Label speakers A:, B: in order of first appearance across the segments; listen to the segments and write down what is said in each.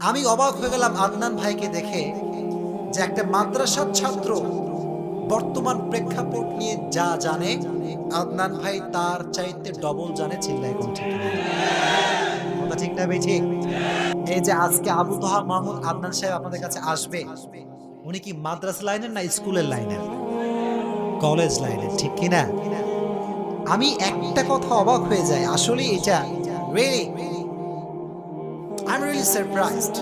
A: আমি অবাক হয়ে গেলাম আদনান ভাইকে দেখে যে একটা মাদ্রাসার ছাত্র বর্তমান প্রেক্ষাপট নিয়ে যা জানে, আদনান ভাই তার চাইতে ডবল জানে চিল্লাই কোন ঠিক না? ঠিক এই যে আজকে আবু তোহা মাহমুদ আদনান সাহেব আপনাদের কাছে আসবে, উনি কি মাদ্রাসা লাইনের না স্কুলের লাইনের? কলেজ লাইনের, ঠিক কি না আমি একটা কথা অবাক হয়ে যাই। আসলে এটা এম রিয়েলি সারপ্রাইজড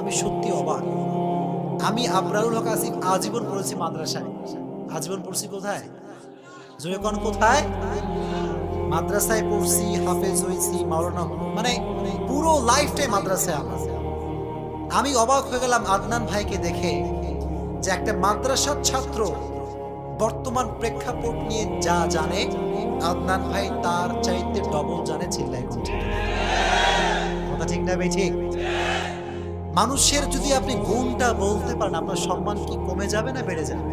A: আমি সত্যি অবাক। আমি আবরারুল হক আসিফ আজীবন পড়েছি মাদ্রাসায়। আজীবন পড়ছি কোথায়? জোরে কোন কোথায়? মাদ্রাসায় পড়ছি, হাফেজ হয়েছি, মাওলানা মানে পুরো লাইফটাই মাদ্রাসায় আমার। আমি অবাক হয়ে গেলাম আদনান ভাইকে দেখে যে একটা মাদ্রাসার ছাত্র বর্তমান প্রেক্ষাপট নিয়ে যা জানে, আদনান ভাই তার চাইতে ডবল জানে চিল্লাই না ঠিক মানুষের যদি আপনি গুণটা বলতে পারেন, আপনার সম্মান কি কমে যাবে না বেড়ে যাবে?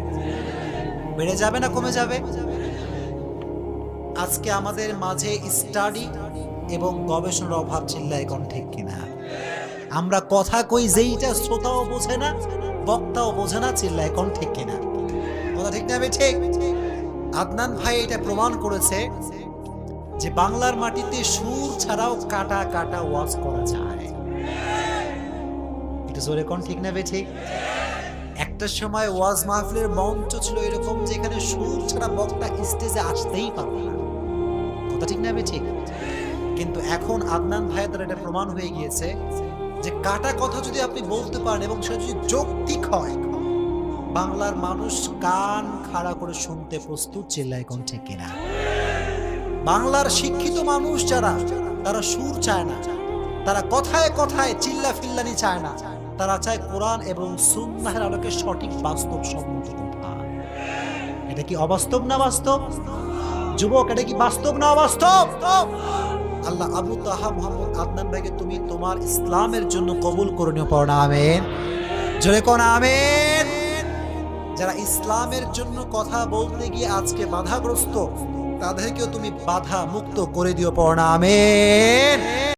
A: বেড়ে যাবে না কমে যাবে? আজকে আমাদের মাঝে স্টাডি এবং গবেষণার অভাব চিল্লায় কোন ঠিক কিনা? আমরা কথা কই যেইটা শ্রোতাও বোঝে না, বক্তাও বোঝে না, চিল্লায় কোন ঠিক কিনা? কথা ঠিক না ঠিক আদনান ভাই এটা প্রমাণ করেছে যে বাংলার মাটিতে সুর ছাড়াও কাটা কাটা ওয়াজ করা যায়। একটু জোরে কোন ঠিক না ঠিক একটা সময় ওয়াজ মাহফিলের মঞ্চ ছিল এরকম যেখানে সুর ছাড়া বক্তা স্টেজে আসতেই পারবে না। কথা ঠিক না ঠিক কিন্তু এখন আদনান ভাইয়ের দ্বারা এটা প্রমাণ হয়ে গিয়েছে যে কাটা কথা যদি আপনি বলতে পারেন এবং সেটা যদি যৌক্তিক হয়, বাংলার মানুষ কান খাড়া করে শুনতে প্রস্তুত, চিল্লায় কোন ঠিক কিনা? বাংলার শিক্ষিত মানুষ যারা, তারা সুর চায় না। তারা কথায় কথায় চিল্লা ফিল্লানি চায় না। তারা চায় কোরআন এবং সুন্নাহের আলোকে সঠিক বাস্তব সম্মত এটা কি অবাস্তব না বাস্তব? যুবক, এটা কি বাস্তব না অবাস্তব? আল্লাহ আবু তাহা মোহাম্মদ আদনান ভাইকে তুমি তোমার ইসলামের জন্য কবুল করে নিও, পড়া আমেন। জোরে কোন আমেন। যারা ইসলামের জন্য কথা বলতে গিয়ে আজকে বাধাগ্রস্ত তাদেরকেও তুমি বাধা মুক্ত করে দিও পড়া আমেন।